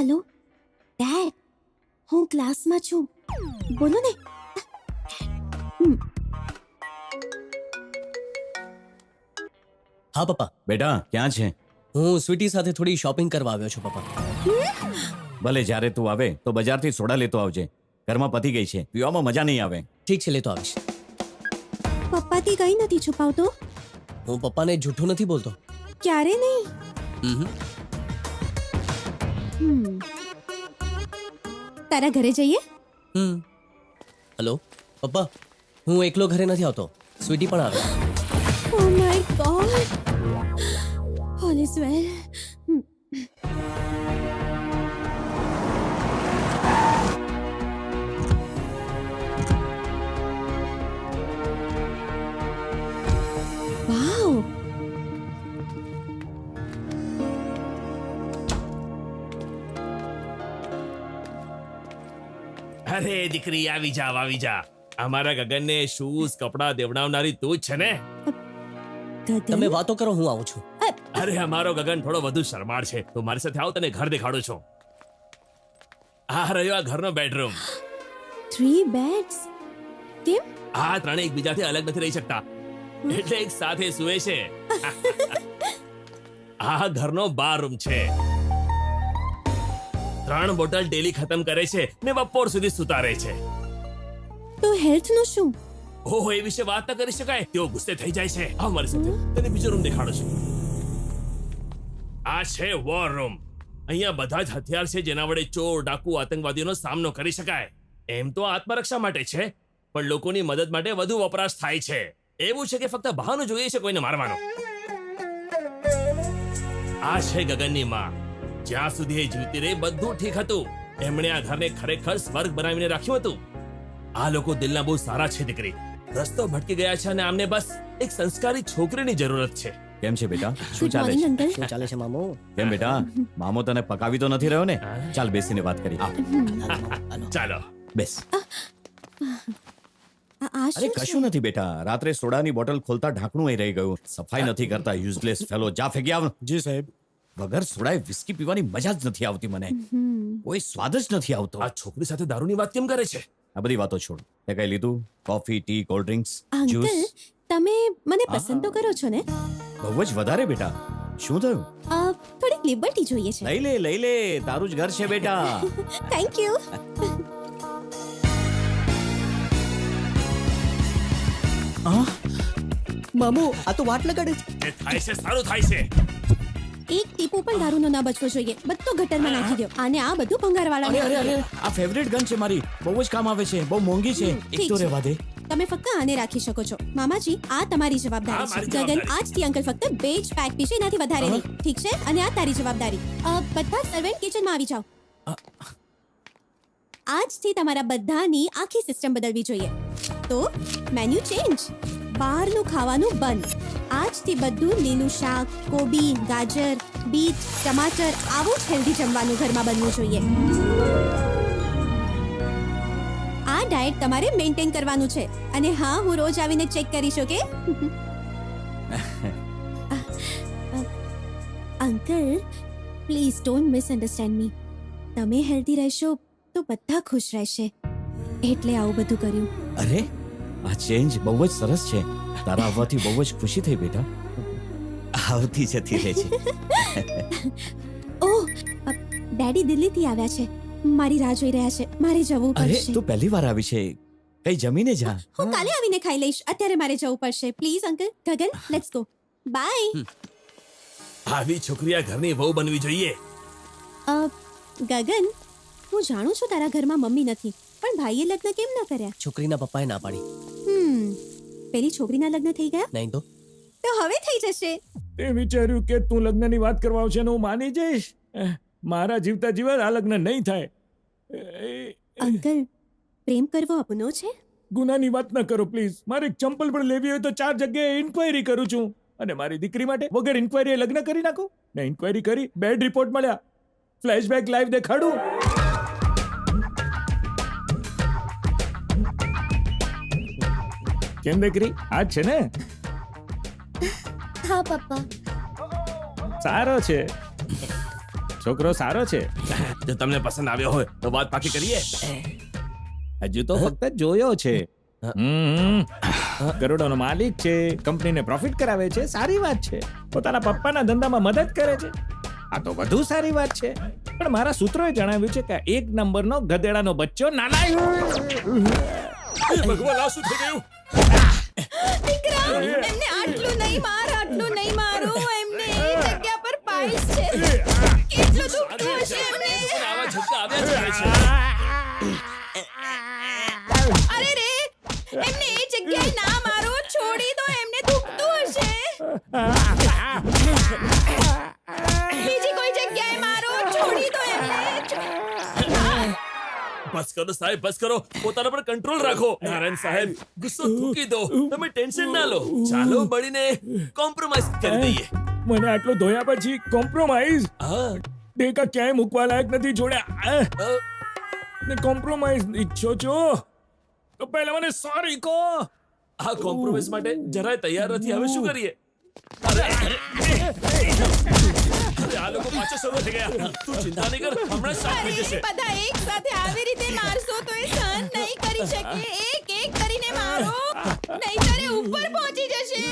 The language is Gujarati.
હલો? ડેડ હું ક્લાસમાં છું. બોલો ને. હા પપ્પા. બેટા ક્યાં છે? હું સ્વીટી સાથે થોડી શોપિંગ કરવા આવ્યો છું પપ્પા. ભલે જ્યારે તું આવે તો બજારથી સોડા લેતો આવજે. ઘરમાં પતી ગઈ છે. પીવામાં મજા નહીં આવે. ઠીક છે લેતો આવીશ. પપ્પાથી કઈ નથી છુપાવતો? હું પપ્પાને જૂઠું નથી બોલતો. ક્યારે નહીં? હમ. હમ. તારા ઘરે જઈએ? હમ. હલો પપ્પા હું એકલો ઘરે નથી આવતો. સ્વીટી પણ આવે. ઓ my god all is well અરે દીકરી આવી જા આવી જા. અમારા ગગનને શૂઝ કપડાં દેવડાવનારી તું જ છે ને? તમે વાતો કરો હું આવું છું. અરે અમારો ગગન થોડો વધુ શરમાળ છે. તો મારી સાથે આવ તને ઘર દેખાડું છું. આ રહ્યો આ ઘરનો બેડરૂમ. થ્રી બેડ્સ કેમ? આ ત્રણે એકબીજાથી અલગ નથી રહી શકતા. એટલે એક સાથે સુવે છે. આ ઘરનો બાર રૂમ છે. ત્રણ બોટલ ડેલી ખતમ કરે છે ને બપોર સુધી સુતા રહે છે. તો હેલ્થનું શું? ઓહો એ વિશે વાત ન કરી શકાય. તેઓ ગુસ્સે થઈ જાય છે. આવ મારી સાથે. તને બીજો રૂમ દેખાડો છું. આ છે વોર રૂમ અહીંયા બધા જ હથિયાર છે જેના વડે ચોર ડાકુ આતંકવાદીઓનો સામનો કરી શકાય. એમ તો આત્મરક્ષા માટે છે પણ લોકોની મદદ માટે વધુ વપરાશ થાય છે. એવું છે કે ફક્ત બહાનું જોઈએ છે કોઈને મારવાનો? આ છે ગગનની માં. જ્યાં સુધી એ જીવતી રહી બધું ઠીક હતું. એમણે આ ઘરને ખરેખર સ્વર્ગ બનાવીને રાખ્યું હતું. આ લોકો દિલના બહુ સારા છે દીકરી. રસ્તો ભટકી ગયા છે અને આમને બસ એક સંસ્કારી છોકરીની જરૂરત છે. કેમ છે બેટા? શું ચાલે છે? શું ચાલે છે મામો? કેમ બેટા? મામો તને પકાવી તો નથી રહ્યો ને? ચાલ બેસીને વાત કરી આવ ચાલો. બેસ. અરે કશું નથી બેટા. રાત્રે સોડાની બોટલ ખોલતા ઢાંકણું અહીં રહી ગયું. સફાઈ નથી કરતા. યુઝલેસ ફેલો જા ફેંકી આવ. જી સાહેબ. વગર સોડાએ વિસ્કી પીવાની મજા જ નથી આવતી મને. કોઈ સ્વાદ જ નથી આવતો. આ છોકરી સાથે દારૂની વાત કેમ કરે છે? આ બધી વાતો છોડ. તે કઈ લીધું? Coffee tea cold drinks juice તમે મને પસંદ તો કરો છો ને? બહુ જ વધારે બેટા. શું થયું? થોડીક લિબર્ટી જોઈએ છે. લઈ લે લઈ લે. તારું જ ઘર છે બેટા. થેન્ક યુ મામો આ તો વાટ લગાડે છે. થાય છે સારું થાય છે. એક ટીપુ પણ દારૂનો ના બચવો જોઈએ. બધો ગટરમાં નાખી દો અને આ બધું ભંગારવાળા અરે અરે અરે આ ફેવરેટ ગન છે મારી. બહુ જ કામ આવે છે. બહુ મોંઘી છે. એક તો રહેવા દે. તમે ફક્ત આને રાખી શકો છો. મામાજી આ તમારી જવાબદારી છે. ગગન આજથી અંકલ ફક્ત બે જ પેક પીશે એનાથી વધારે નહીં. ઠીક છે? અને આ તારી જવાબદારી. બધા સર્વેન્ટ કિચનમાં આવી જાઓ. આજથી તમારા બધાની આખી સિસ્ટમ બદલવી જોઈએ. તો મેન્યુ ચેન્જ બહારનું ખાવાનું બંધ. આજથી બધું લીલું શાક કોબી ગાજર બીટ ટમાટર આવું જ હેલ્ધી જમવાનું ઘરમાં બનવું જોઈએ. આ ડાયટ તમારે મેન્ટેન કરવાનું છે. અને હા હું રોજ આવીને ચેક કરી શકે uncle please don't misunderstand me તમે હેલ્ધી રહેશો તો બધા ખુશ રહેશે. એટલે આવું બધું કર્યું. અરે આ ચેન્જ બહુ જ સરસ છે. તારા આવવાથી બહુ જ ખુશી થઈ બેટા. આવતી જતી રહે છે. ઓહ ડેડી દિલ્હીથી આવ્યા છે. મારી રાહ જોઈ રહ્યા છે. મારે જવું અરે તું પહેલી વાર આવી છે. કઈ જમીને જા. હું કાલે આવીને ખાઈ લઈશ. અત્યારે મારે જવું પડશે. Please uncle Gagan let's go bye આવી છોકરી આ ઘરની વહુ બનવી જોઈએ. અ, ગગન હું જાણું છું તારા ઘરમાં મમ્મી નથી પણ ભાઈએ લગ્ન કેમ ના કર્યા? છોકરીના પપ્પાએ ના પાડી. પેલી છોકરીના લગ્ન થઈ ગયા? નહીં તો? તો હવે થઈ જશે. તે વિચાર્યું કે તું લગ્નની વાત કરવા આવશે ને હું માની જઈશ? મારા જીવતા જીવન આ લગ્ન નહીં થાય. અંકલ પ્રેમ કરવો અપનો છે? ગુનાની વાત ન કરો પ્લીઝ. મારે એક ચંપલ પણ લેવી હોય તો ચાર જગ્યાએ ઇન્ક્વાયરી કરું છું. અને મારી દીકરી માટે વગર ઇન્ક્વાયરી લગ્ન કરી નાખો? ને ઇન્ક્વાયરી કરી બેડ રિપોર્ટ મળ્યા. ફ્લેશબેક લાઈવ દેખાડું. કેમ દીકરી? આ જ છે ને? હા પપ્પા. સારો છે. છોકરો સારો છે. જો તમને પસંદ આવ્યો હોય તો વાત પાકી કરીએ. હજુ તો ફક્ત જોયો છે. હમ. કરોડોનો માલિક છે કંપનીને પ્રોફિટ કરાવે છે સારી વાત છે. પોતાના પપ્પાના ધંધામાં મદદ કરે છે. આ તો વધુ સારી વાત છે. પણ મારા સૂત્રોએ જણાવ્યું છે કે એક નંબરનો ગધેડાનો બચ્ચો નાના ભગવાન આ શું થઈ ગયું? વિક્રમ એમને આટલું નહીં માર આટલું નહીં મારો એમને એ જગ્યા પર પાઇલ્સ છે. કેટલું દુખતું હશે એમને. આવા છક્કા આવ્યા જ છે. અરે રે એમને એ જગ્યાએ ના મારો છોડી દો એમને દુખતું હશે. બસ કરો સાહેબ બસ કરો પોતાના પર કંટ્રોલ રાખો નારાયણ સાહેબ ગુસ્સો થૂકી દો તમે ટેન્શન ના લો ચાલો મળીને કોમ્પ્રોમાઇઝ કરી દઈએ મને આટલો ધોયા પછી કોમ્પ્રોમાઇઝ હા ટેકા ક્યાંય મૂકવા લાયક નથી જોડ્યા આહ! અ, ને કોમ્પ્રોમાઇઝ ઈચ્છો છો તો પહેલા મને સોરી કહો આ કોમ્પ્રોમાઇઝ માટે જરાય તૈયાર નથી હવે શું કરીએ અરે અરે આ લોકો પાછા શરૂ થઈ ગયા. તું ચિંતા નહીં કર હમણાં જ સાફ થઈ જશે. બધા એક સાથે આવી રીતે મારશો તો એ સહન નહીં કરી શકે. એક એક કરીને મારો. નહીંતર એ ઉપર પહોંચી જશે.